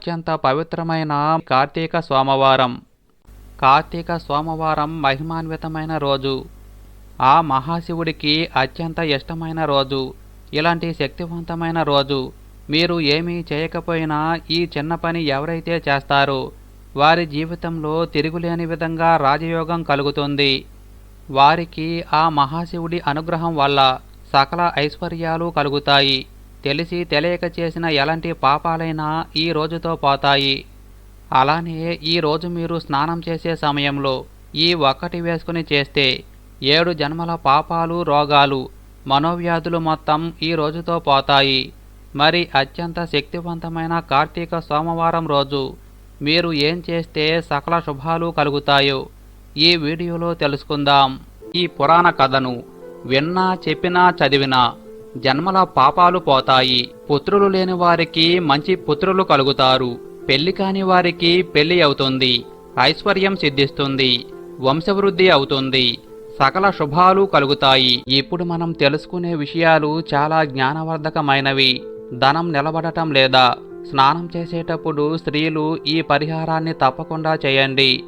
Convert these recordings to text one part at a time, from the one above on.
అత్యంత పవిత్రమైన కార్తీక సోమవారం. కార్తీక సోమవారం మహిమాన్వితమైన రోజు. ఆ మహాశివుడికి అత్యంత ఇష్టమైన రోజు. ఇలాంటి శక్తివంతమైన రోజు. మీరు ఏమీ చేయకపోయినా ఈ చిన్న పని ఎవరైతే చేస్తారో వారి జీవితంలో తిరుగులేని విధంగా రాజయోగం కలుగుతుంది. వారికి ఆ మహాశివుడి అనుగ్రహం వల్ల సకల ఐశ్వర్యాలు కలుగుతాయి. తెలిసి తెలియక చేసిన ఎలాంటి పాపాలైనా ఈ రోజుతో పోతాయి. అలానే ఈ రోజు మీరు స్నానం చేసే సమయంలో ఈ ఒక్కటి వేసుకుని చేస్తే ఏడు జన్మల పాపాలు రోగాలు మనోవ్యాధులు మొత్తం ఈ రోజుతో పోతాయి. మరి అత్యంత శక్తివంతమైన కార్తీక సోమవారం రోజు మీరు ఏం చేస్తే సకల శుభాలు కలుగుతాయో ఈ వీడియోలో తెలుసుకుందాం. ఈ పురాణ కథను విన్నా చెప్పినా చదివినా జన్మల పాపాలు పోతాయి. పుత్రులు లేని వారికి మంచి పుత్రులు కలుగుతారు. పెళ్ళి కాని వారికి పెళ్ళి అవుతుంది. ఐశ్వర్యం సిద్ధిస్తుంది. వంశవృద్ధి అవుతుంది. సకల శుభాలు కలుగుతాయి. ఇప్పుడు మనం తెలుసుకునే విషయాలు చాలా జ్ఞానవర్ధకమైనవి. ధనం నిలబడటం లేదా స్నానం చేసేటప్పుడు స్త్రీలు ఈ పరిహారాన్ని తప్పకుండా చేయండి.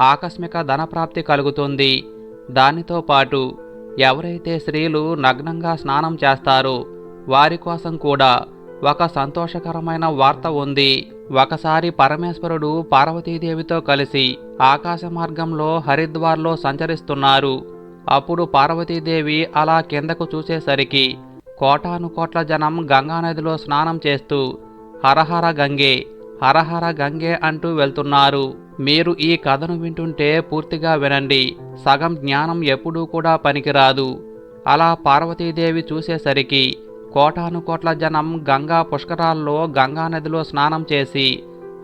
ఆకస్మిక ధనప్రాప్తి కలుగుతుంది. దానితో పాటు ఎవరైతే స్త్రీలు నగ్నంగా స్నానం చేస్తారో వారి కోసం కూడా ఒక సంతోషకరమైన వార్త ఉంది. ఒకసారి పరమేశ్వరుడు పార్వతీదేవితో కలిసి ఆకాశ మార్గంలో హరిద్వార్లో సంచరిస్తున్నారు. అప్పుడు పార్వతీదేవి అలా కిందకు చూసేసరికి కోటాను కోట్ల జనం గంగానదిలో స్నానం చేస్తూ హరహర గంగే హరహర గంగే అంటూ వెళ్తున్నారు. మీరు ఈ కథను వింటుంటే పూర్తిగా వినండి. సగం జ్ఞానం ఎప్పుడూ కూడా పనికిరాదు. అలా పార్వతీదేవి చూసేసరికి కోటాను కోట్ల జనం గంగా పుష్కరాల్లో గంగా నదిలో స్నానం చేసి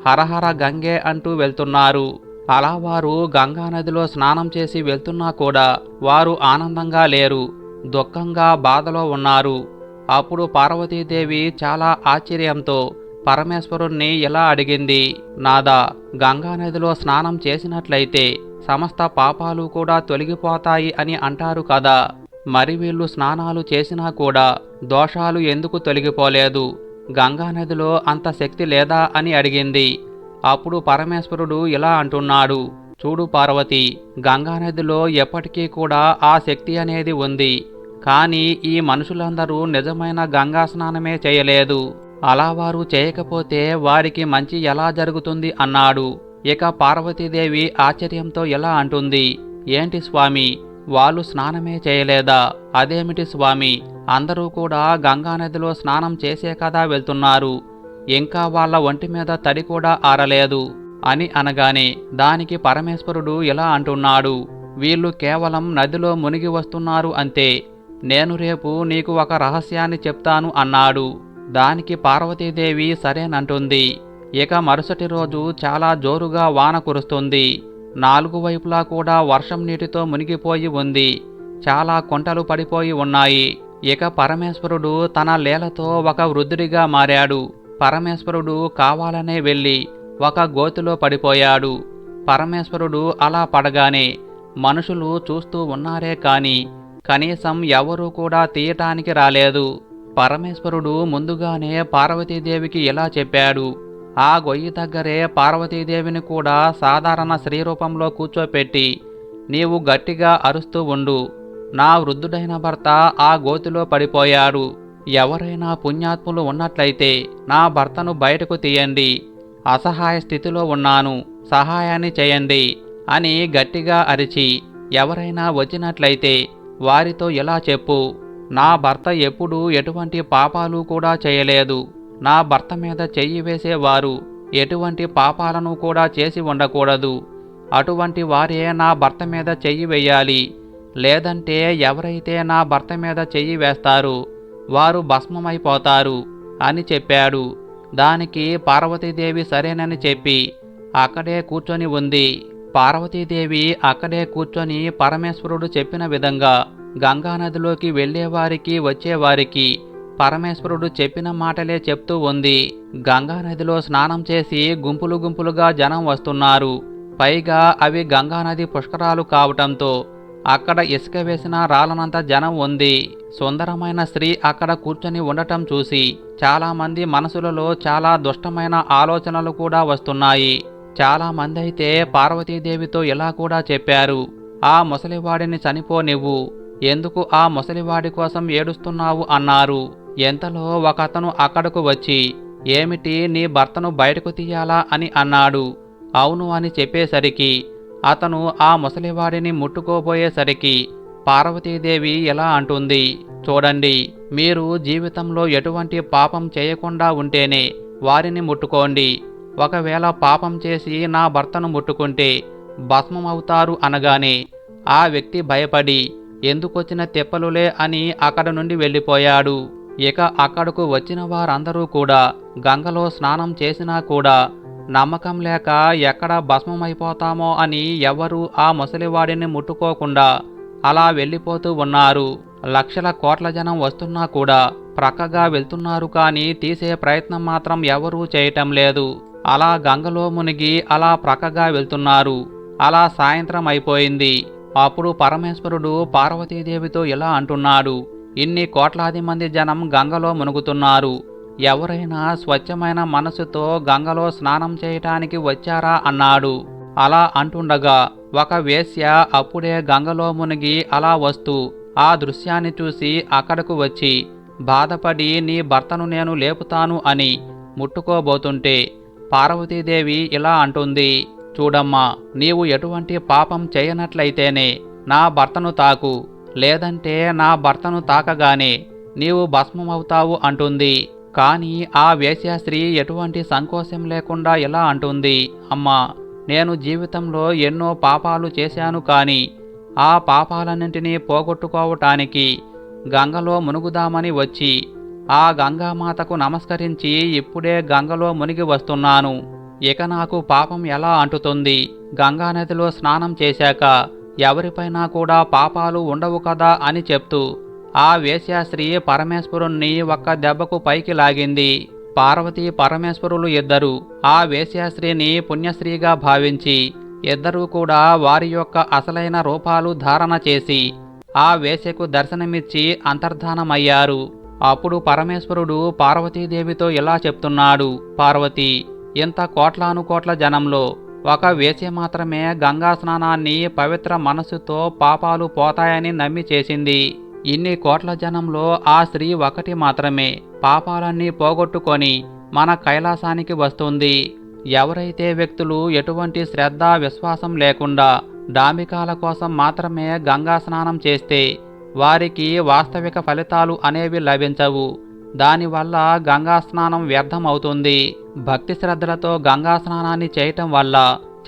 హరహర గంగే అంటూ వెళ్తున్నారు. అలా వారు గంగా నదిలో స్నానం చేసి వెళ్తున్నా కూడా వారు ఆనందంగా లేరు దుఃఖంగా బాధలో ఉన్నారు. అప్పుడు పార్వతీదేవి చాలా ఆశ్చర్యంతో పరమేశ్వరుణ్ణి ఇలా అడిగింది? నాదా గంగా నదిలో స్నానం చేసినట్లయితే సమస్త పాపాలు కూడా తొలగిపోతాయి అని అంటారు కదా. మరి వీళ్ళు స్నానాలు చేసినా కూడా దోషాలు ఎందుకు తొలగిపోలేదు? గంగా నదిలో అంత శక్తి లేదా అని అడిగింది. అప్పుడు పరమేశ్వరుడు ఇలా అంటున్నాడు. చూడు పార్వతి గంగా నదిలో ఎప్పటికీ కూడా ఆ శక్తి అనేది ఉంది. కానీ ఈ మనుషులందరూ నిజమైన గంగా స్నానమే చేయలేదు. అలా వారు చేయకపోతే వారికి మంచి ఎలా జరుగుతుంది అన్నాడు. ఇక పార్వతీదేవి ఆశ్చర్యంతో ఎలా అంటుంది. ఏంటి స్వామి వాళ్ళు స్నానమే చేయలేదా? అదేమిటి స్వామి అందరూ కూడా గంగానదిలో స్నానం చేసే కదా వెళ్తున్నారు. ఇంకా వాళ్ళ ఒంటి మీద తడి కూడా ఆరలేదు అని అనగానే దానికి పరమేశ్వరుడు ఇలా అంటున్నాడు. వీళ్ళు కేవలం నదిలో మునిగి వస్తున్నారు అంతే. నేను రేపు నీకు ఒక రహస్యాన్ని చెప్తాను అన్నాడు. దానికి పార్వతీదేవి సరేనంటుంది. ఇక మరుసటి రోజు చాలా జోరుగా వాన కురుస్తుంది. నాలుగు వైపులా కూడా వర్షం నీటితో మునిగిపోయి ఉంది. చాలా కొంటలు పడిపోయి ఉన్నాయి. ఇక పరమేశ్వరుడు తన లీలతో ఒక వృద్ధుడిగా మారాడు. పరమేశ్వరుడు కావాలనే వెళ్ళి ఒక గోతిలో పడిపోయాడు. పరమేశ్వరుడు అలా పడగానే మనుషులు చూస్తూ ఉన్నారే కాని కనీసం ఎవరూ కూడా తీయటానికి రాలేదు. పరమేశ్వరుడు ముందుగానే పార్వతీదేవికి ఇలా చెప్పాడు. ఆ గొయ్యి దగ్గరే పార్వతీదేవిని కూడా సాధారణ స్త్రీ రూపంలో కూర్చోపెట్టి నీవు గట్టిగా అరుస్తూ ఉండు. నా వృద్ధుడైన భర్త ఆ గోతిలో పడిపోయాడు. ఎవరైనా పుణ్యాత్ములు ఉన్నట్లయితే నా భర్తను బయటకు తీయండి. అసహాయ స్థితిలో ఉన్నాను సహాయాన్ని చేయండి అని గట్టిగా అరిచి ఎవరైనా వచ్చినట్లయితే వారితో ఇలా చెప్పు. నా భర్త ఎప్పుడూ ఎటువంటి పాపాలు కూడా చేయలేదు. నా భర్త మీద చెయ్యి వేసేవారు ఎటువంటి పాపాలను కూడా చేసి ఉండకూడదు. అటువంటి వారే నా భర్త మీద చెయ్యి వేయాలి. లేదంటే ఎవరైతే నా భర్త మీద చెయ్యి వేస్తారు వారు భస్మమైపోతారు అని చెప్పాడు. దానికి పార్వతీదేవి సరేనని చెప్పి అక్కడే కూర్చొని ఉంది. పార్వతీదేవి అక్కడే కూర్చొని పరమేశ్వరుడు చెప్పిన విధంగా గంగానదిలోకి వెళ్ళేవారికి వచ్చేవారికి పరమేశ్వరుడు చెప్పిన మాటలే చెప్తూ ఉంది. గంగానదిలో స్నానం చేసి గుంపులు గుంపులుగా జనం వస్తున్నారు. పైగా అవి గంగానది పుష్కరాలు కావటంతో అక్కడ ఇసుక వేసిన రాలనంత జనం ఉంది. సుందరమైన స్త్రీ అక్కడ కూర్చొని ఉండటం చూసి చాలామంది మనసులలో చాలా దుష్టమైన ఆలోచనలు కూడా వస్తున్నాయి. చాలామంది అయితే పార్వతీదేవితో ఇలా కూడా చెప్పారు. ఆ ముసలివాడిని చనిపోనివ్వు ఎందుకు ఆ ముసలివాడి కోసం ఏడుస్తున్నావు అన్నారు. ఎంతలో ఒకతను అక్కడకు వచ్చి ఏమిటి నీ భర్తను బయటకు తీయాలా అని అన్నాడు. అవును అని చెప్పేసరికి అతను ఆ ముసలివాడిని ముట్టుకోబోయేసరికి పార్వతీదేవి ఎలా అంటుంది చూడండి మీరు జీవితంలో ఎటువంటి పాపం చేయకుండా ఉంటేనే వారిని ముట్టుకోండి. ఒకవేళ పాపం చేసి నా భర్తను ముట్టుకుంటే భస్మమవుతారు అనగానే ఆ వ్యక్తి భయపడి ఎందుకొచ్చిన తెప్పలులే అని అక్కడ నుండి వెళ్ళిపోయాడు. ఇక అక్కడకు వచ్చిన వారందరూ కూడా గంగలో స్నానం చేసినా కూడా నమ్మకం లేక ఎక్కడ భస్మమైపోతామో అని ఎవరూ ఆ ముసలివాడిని ముట్టుకోకుండా అలా వెళ్ళిపోతూ ఉన్నారు. లక్షల కోట్ల జనం వస్తున్నా కూడా ప్రక్కగా వెళ్తున్నారు కానీ తీసే ప్రయత్నం మాత్రం ఎవరూ చేయటం లేదు. అలా గంగలో మునిగి అలా ప్రక్కగా వెళ్తున్నారు. అలా సాయంత్రం అయిపోయింది. అప్పుడు పరమేశ్వరుడు పార్వతీదేవితో ఇలా అంటున్నాడు ఇన్ని కోట్లాది మంది జనం గంగలో మునుగుతున్నారు. ఎవరైనా స్వచ్ఛమైన మనసుతో గంగలో స్నానం చేయటానికి వచ్చారా? అన్నాడు. అలా అంటుండగా ఒక వేశ్య అప్పుడే గంగలో మునిగి అలా వస్తూ ఆ దృశ్యాన్ని చూసి అక్కడకు వచ్చి బాధపడి నీ భర్తను నేను లేపుతాను అని ముట్టుకోబోతుంటే పార్వతీదేవి ఇలా అంటుంది చూడమ్మా నీవు ఎటువంటి పాపం చేయనట్లయితేనే నా భర్తను తాకు లేదంటే నా భర్తను తాకగానే నీవు భస్మమవుతావు అంటుంది. కానీ ఆ వేశ్యాస్త్రీ ఎటువంటి సంకోచం లేకుండా ఇలా అంటుంది అమ్మా నేను జీవితంలో ఎన్నో పాపాలు చేశాను కానీ ఆ పాపాలన్నింటినీ పోగొట్టుకోవటానికి గంగలో మునుగుదామని వచ్చి ఆ గంగామాతకు నమస్కరించి ఇప్పుడే గంగలో మునిగి వస్తున్నాను. ఇక నాకు పాపం ఎలా అంటుతుంది? గంగానదిలో స్నానం చేశాక ఎవరిపైనా కూడా పాపాలు ఉండవు కదా అని చెప్తూ ఆ వేశ్యాశ్రీ పరమేశ్వరుణ్ణి ఒక్క దెబ్బకు పైకి లాగింది. పార్వతి పరమేశ్వరులు ఇద్దరు ఆ వేశ్యాశ్రీని పుణ్యశ్రీగా భావించి ఇద్దరూ కూడా వారి యొక్క అసలైన రూపాలు ధారణ చేసి ఆ వేశ్యకు దర్శనమిచ్చి అంతర్ధానమయ్యారు. అప్పుడు పరమేశ్వరుడు పార్వతీదేవితో ఇలా చెప్తున్నాడు పార్వతి ఇంత కోట్లాను కోట్ల జనంలో ఒక వేశ్య మాత్రమే గంగా స్నానాన్ని పవిత్ర మనస్సుతో పాపాలు పోతాయని నమ్మి చేసింది. ఇన్ని కోట్ల జనంలో ఆ స్త్రీ ఒకటి మాత్రమే. పాపాలన్నీ పోగొట్టుకొని మన కైలాసానికి వస్తుంది. ఎవరైతే వ్యక్తులు ఎటువంటి శ్రద్ధ విశ్వాసం లేకుండా డాంబికాల కోసం మాత్రమే గంగా స్నానం చేస్తే వారికి వాస్తవిక ఫలితాలు అనేవి లభించవు. దానివల్ల గంగా స్నానం వ్యర్థమవుతుంది. భక్తి శ్రద్ధలతో గంగా స్నానాన్ని చేయటం వల్ల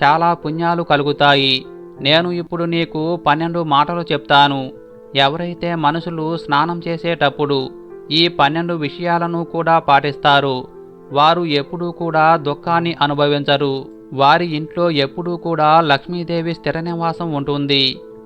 చాలా పుణ్యాలు కలుగుతాయి. నేను ఇప్పుడు నీకు పన్నెండు మాటలు చెప్తాను. ఎవరైతే మనుషులు స్నానం చేసేటప్పుడు ఈ పన్నెండు విషయాలను కూడా పాటిస్తారు. వారు ఎప్పుడూ కూడా దుఃఖాన్ని అనుభవించరు. వారి ఇంట్లో ఎప్పుడూ కూడా లక్ష్మీదేవి స్థిర నివాసం ఉంటుంది.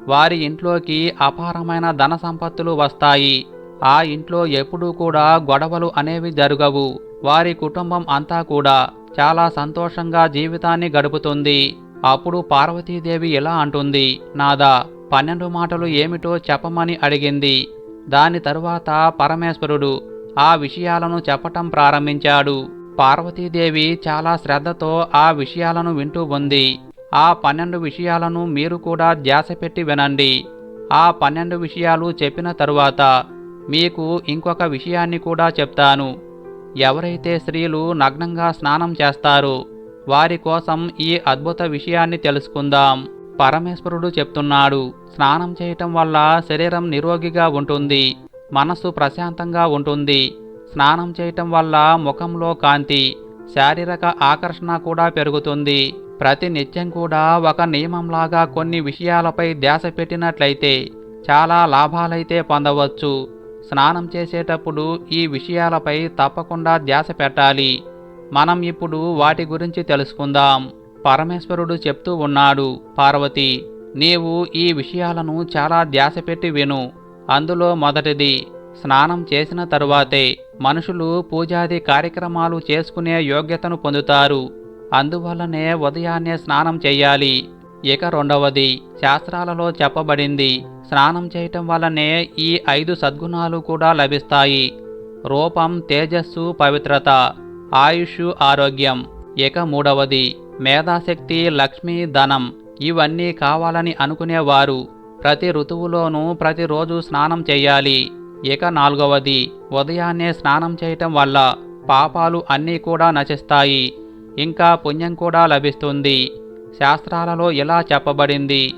వారి ఇంట్లోకి అపారమైన ధన సంపత్తులు వస్తాయి. ఆ ఇంట్లో ఎప్పుడూ కూడా గొడవలు అనేవి జరగవు. వారి కుటుంబం అంతా కూడా చాలా సంతోషంగా జీవితాన్ని గడుపుతుంది. అప్పుడు పార్వతీదేవి ఇలా అంటుంది నాదా పన్నెండు మాటలు ఏమిటో చెప్పమని అడిగింది. దాని తరువాత పరమేశ్వరుడు ఆ విషయాలను చెప్పటం ప్రారంభించాడు. పార్వతీదేవి చాలా శ్రద్ధతో ఆ విషయాలను వింటూ ఉంది. ఆ పన్నెండు విషయాలను మీరు కూడా ధ్యాస పెట్టి వినండి. ఆ పన్నెండు విషయాలు చెప్పిన తరువాత మీకు ఇంకొక విషయాన్ని కూడా చెప్తాను. ఎవరైతే స్త్రీలు నగ్నంగా స్నానం చేస్తారో వారి కోసం ఈ అద్భుత విషయాన్ని తెలుసుకుందాం. పరమేశ్వరుడు చెప్తున్నాడు స్నానం చేయటం వల్ల శరీరం నిరోగిగా ఉంటుంది మనస్సు ప్రశాంతంగా ఉంటుంది. స్నానం చేయటం వల్ల ముఖంలో కాంతి శారీరక ఆకర్షణ కూడా పెరుగుతుంది. ప్రతి నిత్యం కూడా ఒక నియమంలాగా కొన్ని విషయాలపై ధ్యాస పెట్టినట్లయితే చాలా లాభాలైతే పొందవచ్చు. స్నానం చేసేటప్పుడు ఈ విషయాలపై తప్పకుండా ధ్యాస పెట్టాలి. మనం ఇప్పుడు వాటి గురించి తెలుసుకుందాం. పరమేశ్వరుడు చెప్తూ ఉన్నాడు పార్వతి నీవు ఈ విషయాలను చాలా ధ్యాస పెట్టి విను. అందులో మొదటిది స్నానం చేసిన తరువాతే మనుషులు పూజాది కార్యక్రమాలు చేసుకునే యోగ్యతను పొందుతారు. అందువల్లనే ఉదయాన్నే స్నానం చేయాలి. ఇక రెండవది శాస్త్రాలలో చెప్పబడింది స్నానం చేయటం వల్లనే ఈ ఐదు సద్గుణాలు కూడా లభిస్తాయి. రూపం తేజస్సు పవిత్రత ఆయుష్ ఆరోగ్యం. ఇక మూడవది మేధాశక్తి లక్ష్మీ ధనం. ఇవన్నీ కావాలని అనుకునేవారు. ప్రతి ఋతువులోనూ ప్రతిరోజు స్నానం చేయాలి. ఇక నాలుగవది ఉదయాన్నే స్నానం చేయటం వల్ల పాపాలు అన్నీ కూడా నశిస్తాయి. ఇంకా పుణ్యం కూడా లభిస్తుంది. శాస్త్రాలలో ఇలా చెప్పబడింది.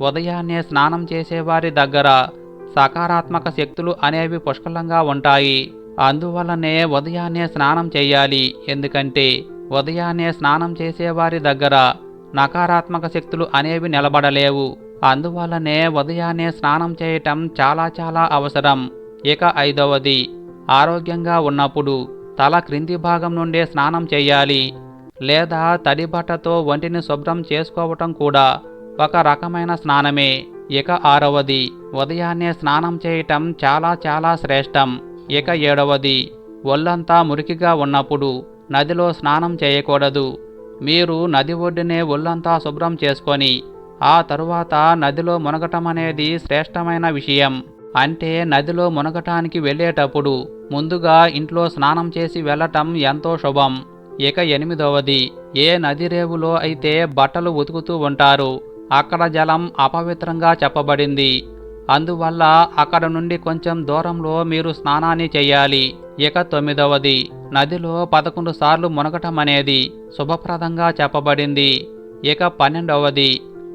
ఉదయాన్నే స్నానం చేసేవారి దగ్గర సకారాత్మక శక్తులు అనేవి పుష్కలంగా ఉంటాయి. అందువల్లనే ఉదయాన్నే స్నానం చేయాలి. ఎందుకంటే ఉదయాన్నే స్నానం చేసేవారి దగ్గర నకారాత్మక శక్తులు అనేవి నిలబడలేవు. అందువల్లనే ఉదయాన్నే స్నానం చేయటం చాలా చాలా అవసరం. ఇక ఐదవది ఆరోగ్యంగా ఉన్నప్పుడు తల క్రింది భాగం నుండే స్నానం చేయాలి. లేదా తడి బట్టతో ఒంటిని శుభ్రం చేసుకోవటం కూడా ఒక రకమైన స్నానమే. ఇక ఆరవది ఉదయాన్నే స్నానం చేయటం చాలా చాలా శ్రేష్టం. ఇక ఏడవది ఒళ్ళంతా మురికిగా ఉన్నప్పుడు నదిలో స్నానం చేయకూడదు. మీరు నది ఒడ్డునే ఒళ్ళంతా శుభ్రం చేసుకొని ఆ తరువాత నదిలో మునగటం అనేది శ్రేష్టమైన విషయం. అంటే నదిలో మునగటానికి వెళ్ళేటప్పుడు ముందుగా ఇంట్లో స్నానం చేసి వెళ్ళటం ఎంతో శుభం. ఇక ఎనిమిదవది ఏ నది రేవులో అయితే బట్టలు ఉతుకుతూ ఉంటారు అక్కడ జలం అపవిత్రంగా చెప్పబడింది. అందువల్ల అక్కడ నుండి కొంచెం దూరంలో మీరు స్నానాన్ని చేయాలి. ఇక తొమ్మిదవది నదిలో పదకొండు సార్లు మునగటం అనేది శుభప్రదంగా చెప్పబడింది. ఇక పన్నెండవది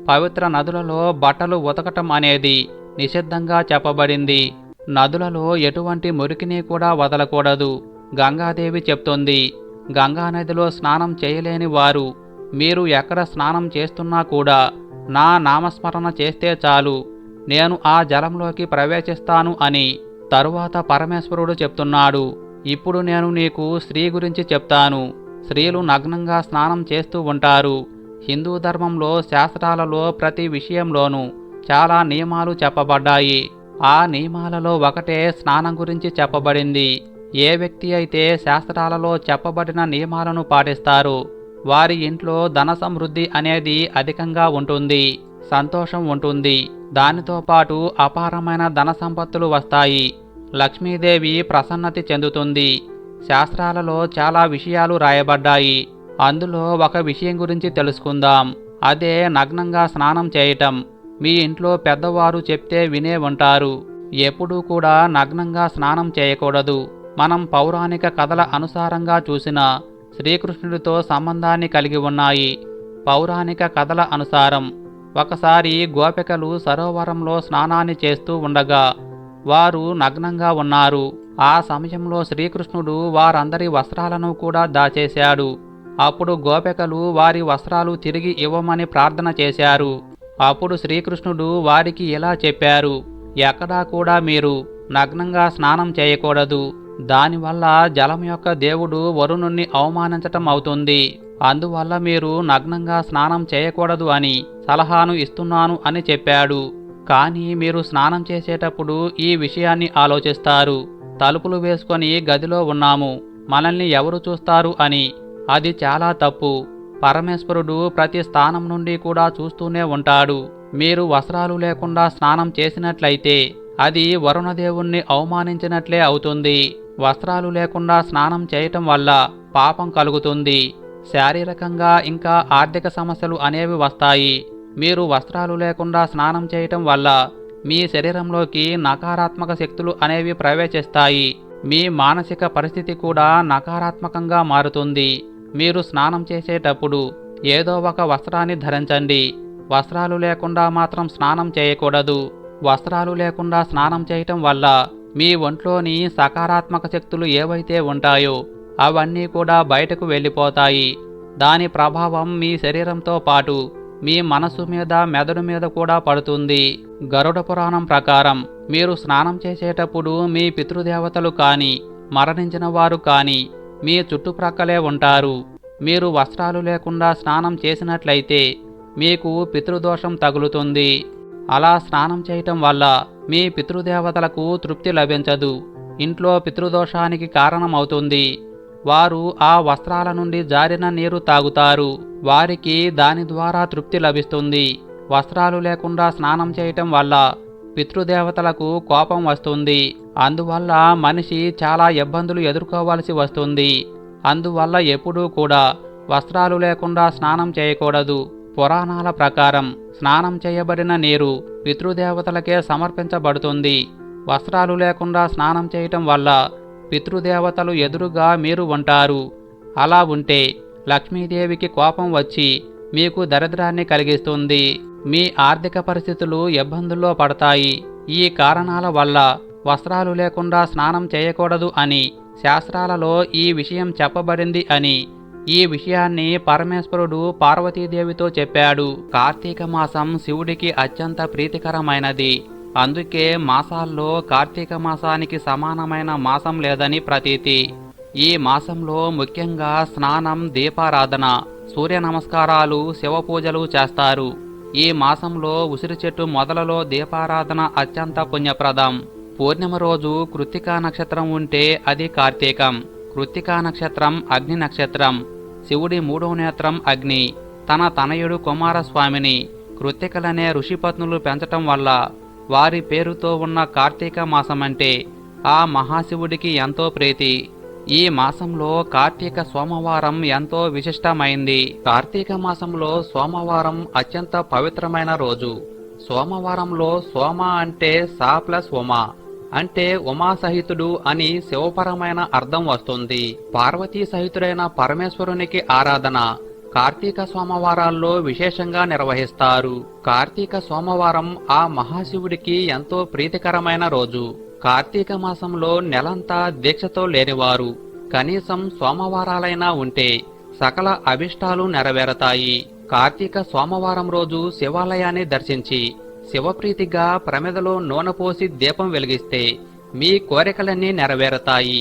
పవిత్ర నదులలో బట్టలు ఉతకటం అనేది నిషిద్ధంగా చెప్పబడింది. నదులలో ఎటువంటి మురికిని కూడా వదలకూడదు గంగాదేవి చెప్తుంది. గంగా నదిలో స్నానం చేయలేని వారు మీరు ఎక్కడ స్నానం చేస్తున్నా కూడా నా నామస్మరణ చేస్తే చాలు. నేను ఆ జలంలోకి ప్రవేశిస్తాను అని తరువాత పరమేశ్వరుడు చెప్తున్నాడు. ఇప్పుడు నేను నీకు స్త్రీ గురించి చెప్తాను. స్త్రీలు నగ్నంగా స్నానం చేస్తూ ఉంటారు. హిందూ ధర్మంలో శాస్త్రాలలో ప్రతి విషయంలోనూ చాలా నియమాలు చెప్పబడ్డాయి. ఆ నియమాలలో ఒకటే స్నానం గురించి చెప్పబడింది. ఏ వ్యక్తి అయితే శాస్త్రాలలో చెప్పబడిన నియమాలను పాటిస్తారు వారి ఇంట్లో ధన సమృద్ధి అనేది అధికంగా ఉంటుంది సంతోషం ఉంటుంది. దానితో పాటు అపారమైన ధన సంపత్తులు వస్తాయి. లక్ష్మీదేవి ప్రసన్నతి చెందుతుంది. శాస్త్రాలలో చాలా విషయాలు రాయబడ్డాయి. అందులో ఒక విషయం గురించి తెలుసుకుందాం. అదే నగ్నంగా స్నానం చేయటం. మీ ఇంట్లో పెద్దవారు చెప్తే వినే ఉంటారు. ఎప్పుడూ కూడా నగ్నంగా స్నానం చేయకూడదు. మనం పౌరాణిక కథల అనుసారంగా చూసిన శ్రీకృష్ణుడితో సంబంధాన్ని కలిగి ఉన్నాయి. పౌరాణిక కథల అనుసారం ఒకసారి గోపికలు సరోవరంలో స్నానాన్ని చేస్తూ ఉండగా వారు నగ్నంగా ఉన్నారు. ఆ సమయంలో శ్రీకృష్ణుడు వారందరి వస్త్రాలను కూడా దాచేశాడు. అప్పుడు గోపికలు వారి వస్త్రాలు తిరిగి ఇవ్వమని ప్రార్థన చేశారు. అప్పుడు శ్రీకృష్ణుడు వారికి ఇలా చెప్పారు ఎక్కడా కూడా మీరు నగ్నంగా స్నానం చేయకూడదు. దానివల్ల జలం యొక్క దేవుడు వరుణుణ్ణి అవమానించటం అవుతుంది. అందువల్ల మీరు నగ్నంగా స్నానం చేయకూడదు అని సలహాను ఇస్తున్నాను అని చెప్పాడు. కానీ మీరు స్నానం చేసేటప్పుడు ఈ విషయాన్ని ఆలోచిస్తారు. తలుపులు వేసుకొని గదిలో ఉన్నాము. మనల్ని ఎవరు చూస్తారు అని. అది చాలా తప్పు. పరమేశ్వరుడు ప్రతి స్థానం నుండి కూడా చూస్తూనే ఉంటాడు. మీరు వస్త్రాలు లేకుండా స్నానం చేసినట్లయితే అది వరుణదేవుణ్ణి అవమానించినట్లే అవుతుంది. వస్త్రాలు లేకుండా స్నానం చేయటం వల్ల పాపం కలుగుతుంది. శారీరకంగా ఇంకా ఆర్థిక సమస్యలు అనేవి వస్తాయి. మీరు వస్త్రాలు లేకుండా స్నానం చేయటం వల్ల మీ శరీరంలోకి నకారాత్మక శక్తులు అనేవి ప్రవేశిస్తాయి. మీ మానసిక పరిస్థితి కూడా నకారాత్మకంగా మారుతుంది. మీరు స్నానం చేసేటప్పుడు ఏదో ఒక వస్త్రాన్ని ధరించండి. వస్త్రాలు లేకుండా మాత్రం స్నానం చేయకూడదు. వస్త్రాలు లేకుండా స్నానం చేయటం వల్ల మీ ఒంట్లోని సకారాత్మక శక్తులు ఏవైతే ఉంటాయో అవన్నీ కూడా బయటకు వెళ్ళిపోతాయి. దాని ప్రభావం మీ శరీరంతో పాటు మీ మనసు మీద మెదడు మీద కూడా పడుతుంది. గరుడ పురాణం ప్రకారం మీరు స్నానం చేసేటప్పుడు మీ పితృదేవతలు కానీ మరణించిన వారు కానీ మీ చుట్టుప్రక్కలే ఉంటారు. మీరు వస్త్రాలు లేకుండా స్నానం చేసినట్లయితే మీకు పితృదోషం తగులుతుంది. అలా స్నానం చేయటం వల్ల మీ పితృదేవతలకు తృప్తి లభించదు. ఇంట్లో పితృదోషానికి కారణమవుతుంది. వారు ఆ వస్త్రాల నుండి జారిన నీరు తాగుతారు. వారికి దాని ద్వారా తృప్తి లభిస్తుంది. వస్త్రాలు లేకుండా స్నానం చేయటం వల్ల పితృదేవతలకు కోపం వస్తుంది. అందువల్ల మనిషి చాలా ఇబ్బందులు ఎదుర్కోవాల్సి వస్తుంది. అందువల్ల ఎప్పుడూ కూడా వస్త్రాలు లేకుండా స్నానం చేయకూడదు. పురాణాల ప్రకారం స్నానం చేయబడిన నీరు పితృదేవతలకే సమర్పించబడుతుంది. వస్త్రాలు లేకుండా స్నానం చేయటం వల్ల పితృదేవతలు ఎదురుగా మీరు ఉంటారు. అలా ఉంటే లక్ష్మీదేవికి కోపం వచ్చి మీకు దరిద్రాన్ని కలిగిస్తుంది. మీ ఆర్థిక పరిస్థితులు ఇబ్బందుల్లో పడతాయి. ఈ కారణాల వల్ల వస్త్రాలు లేకుండా స్నానం చేయకూడదు అని శాస్త్రాలలో ఈ విషయం చెప్పబడింది అని ఈ విషయాన్ని పరమేశ్వరుడు పార్వతీదేవితో చెప్పాడు. కార్తీక మాసం శివుడికి అత్యంత ప్రీతికరమైనది. అందుకే మాసాల్లో కార్తీక మాసానికి సమానమైన మాసం లేదని ప్రతీతి. ఈ మాసంలో ముఖ్యంగా స్నానం దీపారాధన సూర్య నమస్కారాలు శివ పూజలు చేస్తారు. ఈ మాసంలో ఉసిరి చెట్టు మొదలలో దీపారాధన అత్యంత పుణ్యప్రదం. పూర్ణిమ రోజు కృత్తికా నక్షత్రం ఉంటే అది కార్తీకం. కృత్తికా నక్షత్రం అగ్ని నక్షత్రం. శివుడి మూడవ నేత్రం అగ్ని. తన తనయుడు కుమారస్వామిని కృత్తికలనే ఋషిపత్నులు పెంచటం వల్ల వారి పేరుతో ఉన్న కార్తీక మాసమంటే ఆ మహాశివుడికి ఎంతో ప్రీతి. ఈ మాసంలో కార్తీక సోమవారం ఎంతో విశిష్టమైంది. కార్తీక మాసంలో సోమవారం అత్యంత పవిత్రమైన రోజు. సోమవారంలో సోమ అంటే సా ప్లస్ ఉమా. అంటే ఉమాసహితుడు అని శివపరమైన అర్థం వస్తుంది. పార్వతీ సహితుడైన పరమేశ్వరునికి ఆరాధన కార్తీక సోమవారాల్లో విశేషంగా నిర్వహిస్తారు. కార్తీక సోమవారం ఆ మహాశివుడికి ఎంతో ప్రీతికరమైన రోజు. కార్తీక మాసంలో నెలంతా దీక్షతో లేనివారు. కనీసం సోమవారాలైనా ఉంటే సకల అభిష్టాలు నెరవేరతాయి. కార్తీక సోమవారం రోజు శివాలయాన్ని దర్శించి శివప్రీతిగా ప్రమిదలో నూనె పోసి దీపం వెలిగిస్తే మీ కోరికలన్నీ నెరవేరతాయి.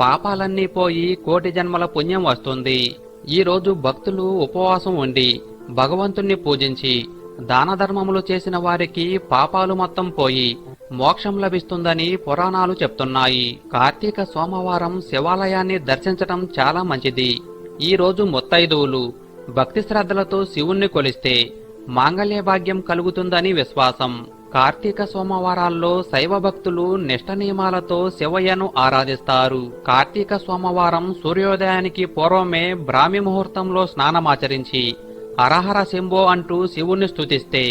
పాపాలన్నీ పోయి కోటి జన్మల పుణ్యం వస్తుంది. ఈరోజు భక్తులు ఉపవాసం ఉండి భగవంతుణ్ణి పూజించి దానధర్మములు చేసిన వారికి పాపాలు మొత్తం పోయి మోక్షం లభిస్తుందని పురాణాలు చెప్తున్నాయి. కార్తీక సోమవారం శివాలయాన్ని దర్శించటం చాలా మంచిది. ఈరోజు ముత్తైదువులు భక్తి శ్రద్ధలతో శివుణ్ణి కొలిస్తే మాంగళ్య భాగ్యం కలుగుతుందని విశ్వాసం. కార్తీక సోమవారాల్లో శైవ భక్తులు నిష్ట నియమాలతో శివయ్యను ఆరాధిస్తారు. కార్తీక సోమవారం సూర్యోదయానికి పూర్వమే బ్రాహ్మి ముహూర్తంలో స్నానమాచరించి హరహర శంభో అంటూ శివుణ్ణి స్తుతిస్తే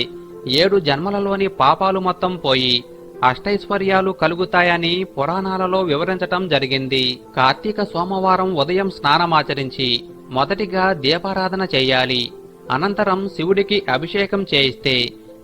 ఏడు జన్మలలోని పాపాలు మొత్తం పోయి అష్టైశ్వర్యాలు కలుగుతాయని పురాణాలలో వివరించటం జరిగింది. కార్తీక సోమవారం ఉదయం స్నానమాచరించి మొదటిగా దీపారాధన చేయాలి. అనంతరం శివుడికి అభిషేకం చేయిస్తే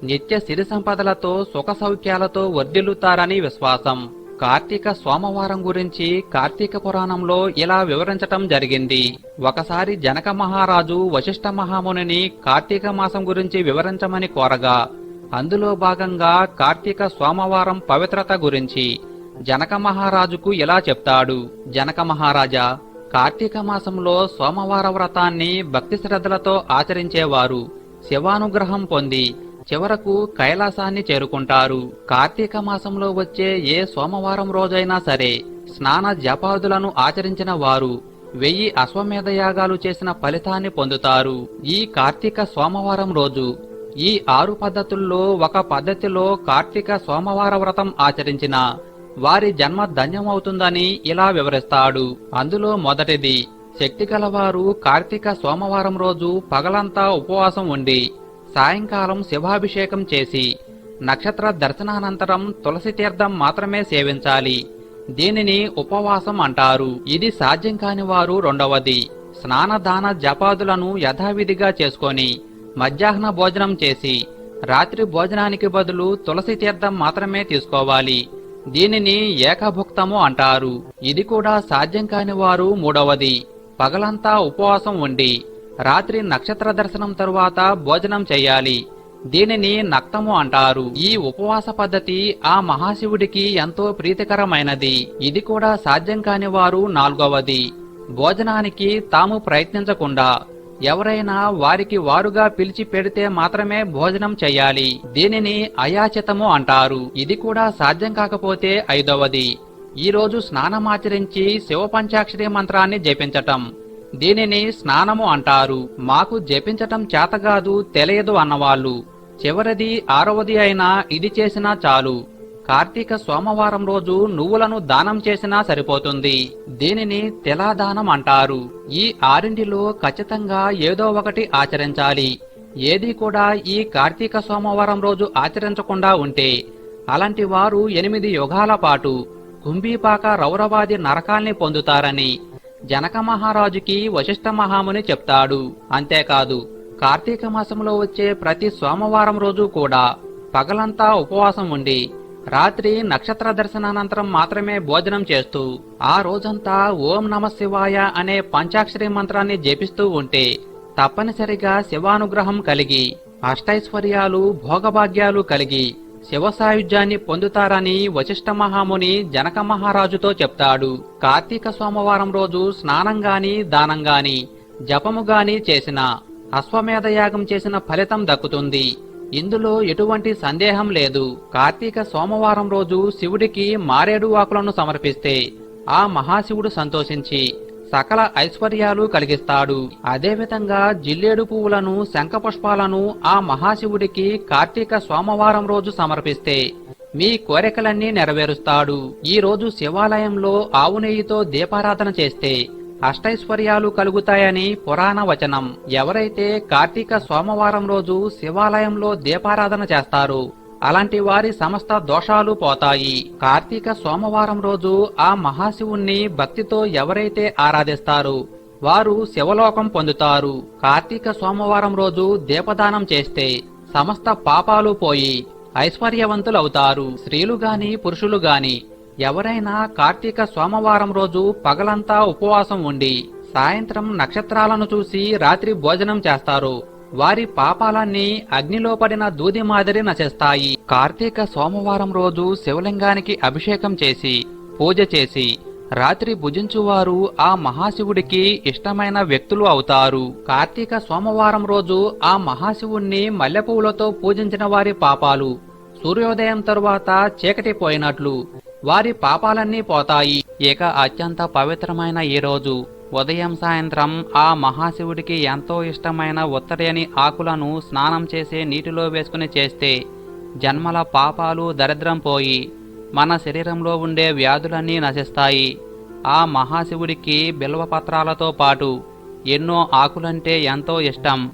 నిత్య సిరి సంపదలతో సుఖ సౌఖ్యాలతో వర్ధిల్లుతారని విశ్వాసం. కార్తీక సోమవారం గురించి కార్తీక పురాణంలో ఇలా వివరించటం జరిగింది. ఒకసారి జనక మహారాజు వశిష్ఠ మహామునిని కార్తీక మాసం గురించి వివరించమని కోరగా అందులో భాగంగా కార్తీక సోమవారం పవిత్రత గురించి జనక మహారాజుకు ఇలా చెప్తాడు. జనక మహారాజా కార్తీక మాసంలో సోమవార వ్రతాన్ని భక్తి శ్రద్ధలతో ఆచరించేవారు. శివానుగ్రహం పొంది చివరకు కైలాసాన్ని చేరుకుంటారు. కార్తీక మాసంలో వచ్చే ఏ సోమవారం రోజైనా సరే స్నాన జపాదులను ఆచరించిన వారు వెయ్యి అశ్వమేధ యాగాలు చేసిన ఫలితాన్ని పొందుతారు. ఈ కార్తీక సోమవారం రోజు ఈ ఆరు పద్ధతుల్లో ఒక పద్ధతిలో కార్తీక సోమవార వ్రతం ఆచరించిన వారి జన్మ ధన్యమవుతుందని ఇలా వివరిస్తాడు. అందులో మొదటిది శక్తి గలవారు కార్తీక సోమవారం రోజు పగలంతా ఉపవాసం ఉండి సాయంకాలం శివాభిషేకం చేసి నక్షత్ర దర్శనానంతరం తులసి తీర్థం మాత్రమే సేవించాలి. దీనిని ఉపవాసం అంటారు. ఇది సాధ్యం కాని వారు రెండవది స్నానదాన జపాదులను యథావిధిగా చేసుకొని మధ్యాహ్న భోజనం చేసి రాత్రి భోజనానికి బదులు తులసి తీర్థం మాత్రమే తీసుకోవాలి. దీనిని ఏకభుక్తము అంటారు. ఇది కూడా సాధ్యం కాని వారు మూడవది. పగలంతా ఉపవాసం ఉండి రాత్రి నక్షత్ర దర్శనం తరువాత భోజనం చేయాలి. దీనిని నక్తము అంటారు. ఈ ఉపవాస పద్ధతి ఆ మహాశివుడికి ఎంతో ప్రీతికరమైనది. ఇది కూడా సాధ్యం కాని వారు నాలుగవది. భోజనానికి తాము ప్రయత్నించకుండా ఎవరైనా వారికి వారుగా పిలిచి పెడితే మాత్రమే భోజనం చేయాలి. దీనిని అయాచితము అంటారు. ఇది కూడా సాధ్యం కాకపోతే ఐదవది. ఈరోజు స్నానమాచరించి శివపంచాక్షరి మంత్రాన్ని జపించటం. దీనిని స్నానము అంటారు. మాకు జపించటం చేతగాదు తెలియదు అన్నవాళ్ళు. చివరిది ఆరవది అయినా ఇది చేసినా చాలు. కార్తీక సోమవారం రోజు నువ్వులను దానం చేసినా సరిపోతుంది. దీనిని తిలాదానం అంటారు. ఈ ఆరింటిలో ఖచ్చితంగా ఏదో ఒకటి ఆచరించాలి. ఏది కూడా ఈ కార్తీక సోమవారం రోజు ఆచరించకుండా ఉంటే అలాంటి వారు ఎనిమిది యుగాల పాటు కుంభీపాక రౌరవాది నరకాల్ని పొందుతారని జనక మహారాజుకి వశిష్ఠ మహాముని చెప్తాడు. అంతేకాదు కార్తీక మాసంలో వచ్చే ప్రతి సోమవారం రోజు కూడా పగలంతా ఉపవాసం ఉండి రాత్రి నక్షత్ర దర్శనానంతరం మాత్రమే భోజనం చేస్తూ ఆ రోజంతా ఓం నమ శివాయ అనే పంచాక్షరి మంత్రాన్ని జపిస్తూ ఉంటే తప్పనిసరిగా శివానుగ్రహం కలిగి అష్టైశ్వర్యాలు భోగభాగ్యాలు కలిగి శివ సాయుధ్యాన్ని పొందుతారని వశిష్ఠ మహాముని జనక మహారాజుతో చెప్తాడు. కార్తీక సోమవారం రోజు స్నానం దానంగాని జపముగాని జపము చేసిన అశ్వమేధ యాగం చేసిన ఫలితం దక్కుతుంది. ఇందులో ఎటువంటి సందేహం లేదు. కార్తీక సోమవారం రోజు శివుడికి మారేడు ఆకులను సమర్పిస్తే ఆ మహాశివుడు సంతోషించి సకల ఐశ్వర్యాలు కలిగిస్తాడు. అదేవిధంగా జిల్లేడు పువ్వులను శంఖపుష్పాలను ఆ మహాశివుడికి కార్తీక సోమవారం రోజు సమర్పిస్తే మీ కోరికలన్నీ నెరవేరుస్తాడు. ఈ రోజు శివాలయంలో ఆవు నెయ్యితో దీపారాధన చేస్తే అష్టైశ్వర్యాలు కలుగుతాయని పురాణ వచనం. ఎవరైతే కార్తీక సోమవారం రోజు శివాలయంలో దీపారాధన చేస్తారు అలాంటి వారి సమస్త దోషాలు పోతాయి. కార్తీక సోమవారం రోజు ఆ మహాశివుణ్ణి భక్తితో ఎవరైతే ఆరాధిస్తారు వారు శివలోకం పొందుతారు. కార్తీక సోమవారం రోజు దీపదానం చేస్తే సమస్త పాపాలు పోయి ఐశ్వర్యవంతులవుతారు. స్త్రీలు గాని పురుషులు గాని ఎవరైనా కార్తీక సోమవారం రోజు పగలంతా ఉపవాసం ఉండి సాయంత్రం నక్షత్రాలను చూసి రాత్రి భోజనం చేస్తారు. వారి పాపాలన్నీ అగ్నిలో పడిన దూది మాదిరి నశిస్తాయి. కార్తీక సోమవారం రోజు శివలింగానికి అభిషేకం చేసి పూజ చేసి రాత్రి భుజించువారు ఆ మహాశివుడికి ఇష్టమైన వ్యక్తులు అవుతారు. కార్తీక సోమవారం రోజు ఆ మహాశివుణ్ణి మల్లెపూలతో పూజించిన వారి పాపాలు సూర్యోదయం తరువాత చీకటి పోయినట్లు వారి పాపాలన్నీ పోతాయి. ఇక అత్యంత పవిత్రమైన ఈ రోజు. ఉదయం సాయంత్రం ఆ మహాశివుడికి ఎంతో ఇష్టమైన ఉత్తరేని ఆకులను స్నానం చేసే నీటిలో వేసుకుని చేస్తే జన్మల పాపాలు దరిద్రం పోయి మన శరీరంలో ఉండే వ్యాధులన్నీ నశిస్తాయి. ఆ మహాశివుడికి బిల్వపత్రాలతో పాటు ఎన్నో ఆకులంటే ఎంతో ఇష్టం.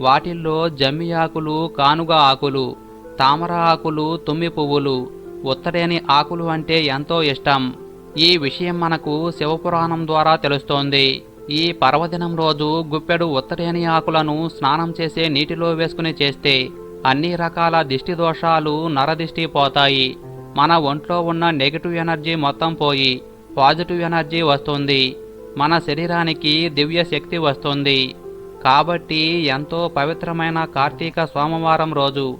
వాటిల్లో జమ్మి ఆకులు కానుగ ఆకులు తామర ఆకులు తుమ్మి పువ్వులు ఉత్తరేని ఆకులు అంటే ఎంతో ఇష్టం. ఈ విషయం మనకు శివపురాణం ద్వారా తెలుస్తోంది. ఈ పర్వదినం రోజు గుప్పెడు ఉత్తరేని ఆకులను స్నానం చేసే నీటిలో వేసుకుని చేస్తే అన్ని రకాల దిష్టి దోషాలు నరదిష్టి పోతాయి. మన ఒంట్లో ఉన్న నెగిటివ్ ఎనర్జీ మొత్తం పోయి పాజిటివ్ ఎనర్జీ వస్తుంది. మన శరీరానికి దివ్య శక్తి వస్తుంది. కాబట్టి ఎంతో పవిత్రమైన కార్తీక సోమవారం రోజు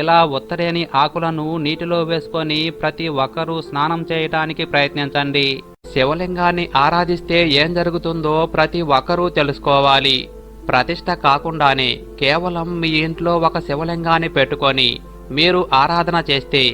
ఇలా ఉత్తరేని ఆకులను నీటిలో వేసుకొని ప్రతి ఒక్కరూ స్నానం చేయటానికి ప్రయత్నించండి. శివలింగాన్ని ఆరాధిస్తే ఏం జరుగుతుందో ప్రతి ఒక్కరూ తెలుసుకోవాలి. ప్రతిష్ట కాకుండానే కేవలం మీ ఇంట్లో ఒక శివలింగాన్ని పెట్టుకొని మీరు ఆరాధన చేస్తే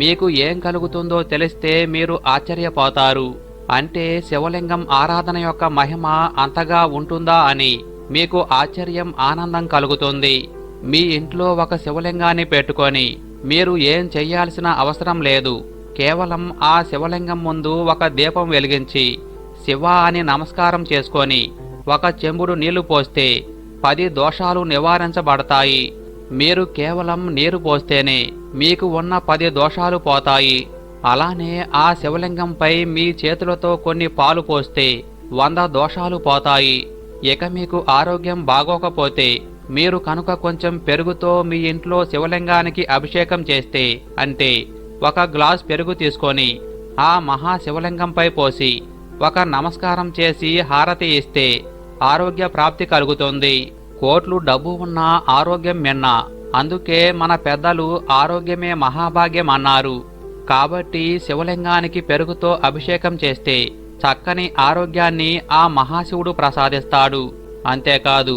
మీకు ఏం కలుగుతుందో తెలిస్తే మీరు ఆశ్చర్యపోతారు. అంటే శివలింగం ఆరాధన యొక్క మహిమ అంతగా ఉంటుందా అని మీకు ఆశ్చర్యం ఆనందం కలుగుతుంది. మీ ఇంట్లో ఒక శివలింగాన్ని పెట్టుకొని మీరు ఏం చెయ్యాల్సిన అవసరం లేదు. కేవలం ఆ శివలింగం ముందు ఒక దీపం వెలిగించి శివ అని నమస్కారం చేసుకొని ఒక చెంబుడు నీళ్ళు పోస్తే పది దోషాలు నివారించబడతాయి. మీరు కేవలం నీరు పోస్తేనే మీకు ఉన్న పది దోషాలు పోతాయి. అలానే ఆ శివలింగంపై మీ చేతులతో కొన్ని పాలు పోస్తే వంద దోషాలు పోతాయి. ఇక మీకు ఆరోగ్యం బాగోకపోతే మీరు కనుక కొంచెం పెరుగుతో మీ ఇంట్లో శివలింగానికి అభిషేకం చేస్తే అంటే ఒక గ్లాస్ పెరుగు తీసుకొని ఆ మహా శివలింగంపై పోసి ఒక నమస్కారం చేసి హారతి ఇస్తే ఆరోగ్య ప్రాప్తి కలుగుతుంది. కోట్లు డబ్బు ఉన్న ఆరోగ్యం మిన్న అందుకే మన పెద్దలు ఆరోగ్యమే మహాభాగ్యం అన్నారు. కాబట్టి శివలింగానికి పెరుగుతో అభిషేకం చేస్తే చక్కని ఆరోగ్యాన్ని ఆ మహాశివుడు ప్రసాదిస్తాడు. అంతేకాదు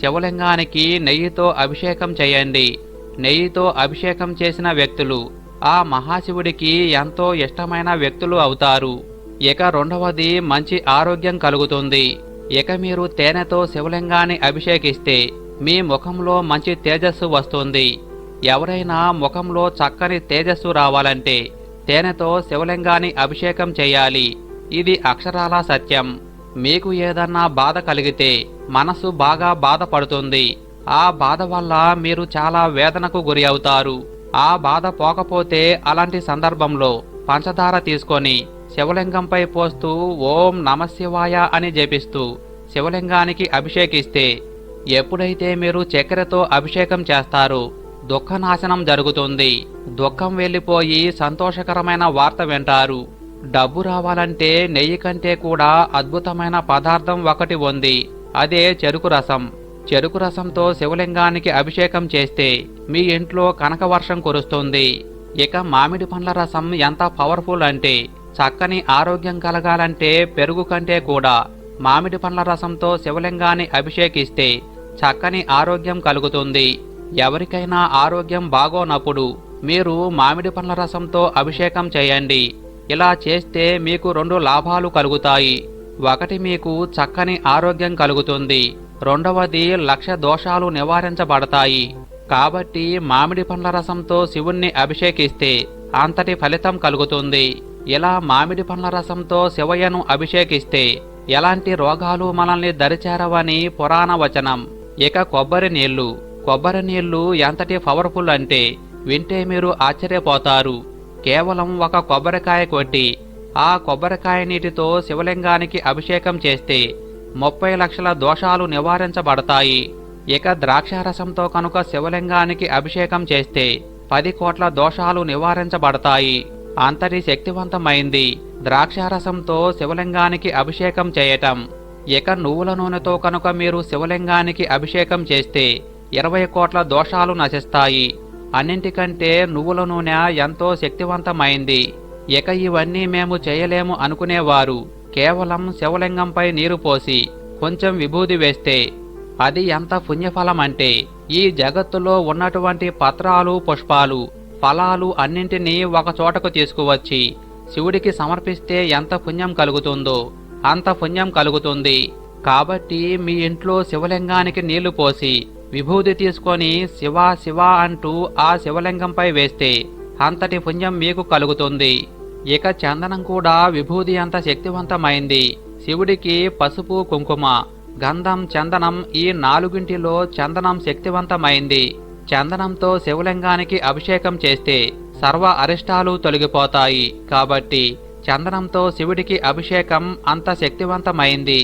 శివలింగానికి నెయ్యితో అభిషేకం చేయండి. నెయ్యితో అభిషేకం చేసిన వ్యక్తులు ఆ మహాశివుడికి ఎంతో ఇష్టమైన వ్యక్తులు అవుతారు. ఇక రెండవది మంచి ఆరోగ్యం కలుగుతుంది. ఇక మీరు తేనెతో శివలింగాన్ని అభిషేకిస్తే మీ ముఖంలో మంచి తేజస్సు వస్తుంది. ఎవరైనా ముఖంలో చక్కని తేజస్సు రావాలంటే తేనెతో శివలింగాన్ని అభిషేకం చేయాలి. ఇది అక్షరాల సత్యం. మీకు ఏదన్నా బాధ కలిగితే మనసు బాగా బాధపడుతుంది. ఆ బాధ వల్ల మీరు చాలా వేదనకు గురి అవుతారు. ఆ బాధ పోకపోతే అలాంటి సందర్భంలో పంచదార తీసుకొని శివలింగంపై పోస్తూ ఓం నమశివాయ అని జపిస్తూ శివలింగానికి అభిషేకిస్తే ఎప్పుడైతే మీరు చక్కెరతో అభిషేకం చేస్తారు దుఃఖనాశనం జరుగుతుంది. దుఃఖం వెళ్ళిపోయి సంతోషకరమైన వార్త వింటారు. డబ్బు రావాలంటే నెయ్యి కంటే కూడా అద్భుతమైన పదార్థం ఒకటి ఉంది. అదే చెరుకు రసం. చెరుకు రసంతో శివలింగానికి అభిషేకం చేస్తే మీ ఇంట్లో కనకవర్షం కురుస్తుంది. ఇక మామిడి పండ్ల రసం ఎంత పవర్ఫుల్ అంటే చక్కని ఆరోగ్యం కలగాలంటే పెరుగు కంటే కూడా మామిడి పండ్ల రసంతో శివలింగాన్ని అభిషేకిస్తే చక్కని ఆరోగ్యం కలుగుతుంది. ఎవరికైనా ఆరోగ్యం బాగోనప్పుడు మీరు మామిడి పండ్ల రసంతో అభిషేకం చేయండి. ఇలా చేస్తే మీకు రెండు లాభాలు కలుగుతాయి. ఒకటి మీకు చక్కని ఆరోగ్యం కలుగుతుంది. రెండవది లక్ష దోషాలు నివారించబడతాయి. కాబట్టి మామిడి పండ్ల రసంతో శివుణ్ణి అభిషేకిస్తే అంతటి ఫలితం కలుగుతుంది. ఇలా మామిడి పండ్ల రసంతో శివయ్యను అభిషేకిస్తే ఎలాంటి రోగాలు మనల్ని దరిచేరవని పురాణ వచనం. ఇక కొబ్బరి నీళ్ళు కొబ్బరి నీళ్ళు ఎంతటి పవర్ఫుల్ అంటే వింటే మీరు ఆశ్చర్యపోతారు. కేవలం ఒక కొబ్బరికాయ కొట్టి ఆ కొబ్బరికాయ నీటితో శివలింగానికి అభిషేకం చేస్తే ముప్పై లక్షల దోషాలు నివారించబడతాయి. ఇక ద్రాక్షారసంతో కనుక శివలింగానికి అభిషేకం చేస్తే పది కోట్ల దోషాలు నివారించబడతాయి. అంతటి శక్తివంతమైంది ద్రాక్షారసంతో శివలింగానికి అభిషేకం చేయటం. ఇక నువ్వుల నూనెతో కనుక మీరు శివలింగానికి అభిషేకం చేస్తే ఇరవై కోట్ల దోషాలు నశిస్తాయి. అన్నింటికంటే నువ్వుల నూనె ఎంతో శక్తివంతమైంది. ఇక ఇవన్నీ మేము చేయలేము అనుకునేవారు. కేవలం శివలింగంపై నీరు పోసి కొంచెం విభూది వేస్తే అది ఎంత పుణ్యఫలమంటే ఈ జగత్తులో ఉన్నటువంటి పత్రాలు పుష్పాలు ఫలాలు అన్నింటినీ ఒక చోటకు తీసుకువచ్చి శివుడికి సమర్పిస్తే ఎంత పుణ్యం కలుగుతుందో అంత పుణ్యం కలుగుతుంది. కాబట్టి మీ ఇంట్లో శివలింగానికి నీళ్ళు పోసి విభూది తీసుకొని శివ శివ అంటూ ఆ శివలింగంపై వేస్తే అంతటి పుణ్యం మీకు కలుగుతుంది. ఇక చందనం కూడా విభూది అంత శక్తివంతమైంది. శివుడికి పసుపు కుంకుమ గంధం చందనం ఈ నాలుగింటిలో చందనం శక్తివంతమైంది. చందనంతో శివలింగానికి అభిషేకం చేస్తే సర్వ అరిష్టాలు తొలగిపోతాయి. కాబట్టి చందనంతో శివుడికి అభిషేకం అంత శక్తివంతమైంది.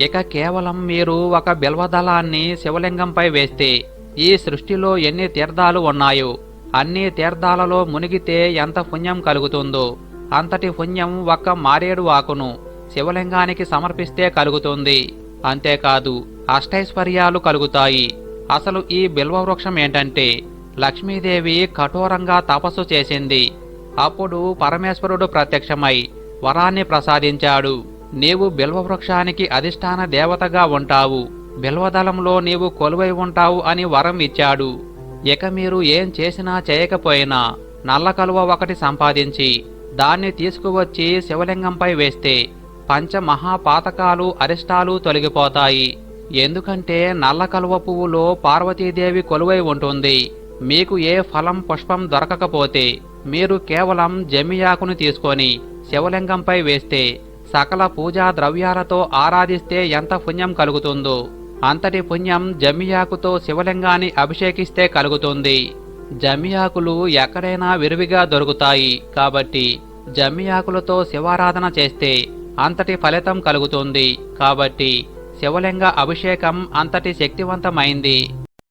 ఇక కేవలం మీరు ఒక బిల్వదళాన్ని శివలింగంపై వేస్తే ఈ సృష్టిలో ఎన్ని తీర్థాలు ఉన్నాయో అన్ని తీర్థాలలో మునిగితే ఎంత పుణ్యం కలుగుతుందో అంతటి పుణ్యం ఒక్క మారేడు ఆకును శివలింగానికి సమర్పిస్తే కలుగుతుంది. అంతేకాదు అష్టైశ్వర్యాలు కలుగుతాయి. అసలు ఈ బిల్వవృక్షం ఏంటంటే లక్ష్మీదేవి కఠోరంగా తపస్సు చేసింది. అప్పుడు పరమేశ్వరుడు ప్రత్యక్షమై వరాన్ని ప్రసాదించాడు. నీవు బిల్వవృక్షానికి అధిష్టాన దేవతగా ఉంటావు. బిల్వదళంలో నీవు కొలువై ఉంటావు అని వరం ఇచ్చాడు. ఇక మీరు ఏం చేసినా చేయకపోయినా నల్ల కలువ ఒకటి సంపాదించి దాన్ని తీసుకువచ్చి శివలింగంపై వేస్తే పంచమహాపాతకాలు అరిష్టాలు తొలగిపోతాయి. ఎందుకంటే నల్ల కలువ పువ్వులో పార్వతీదేవి కొలువై ఉంటుంది. మీకు ఏ ఫలం పుష్పం దొరకకపోతే మీరు కేవలం జమియాకును తీసుకొని శివలింగంపై వేస్తే సకల పూజా ద్రవ్యాలతో ఆరాధిస్తే ఎంత పుణ్యం కలుగుతుందో. అంతటి పుణ్యం జమియాకుతో శివలింగాన్ని అభిషేకిస్తే కలుగుతుంది. జమియాకులు ఎక్కడైనా విరివిగా దొరుకుతాయి కాబట్టి జమియాకులతో శివారాధన చేస్తే అంతటి ఫలితం కలుగుతుంది కాబట్టి శివలింగ అభిషేకం అంతటి శక్తివంతమైంది.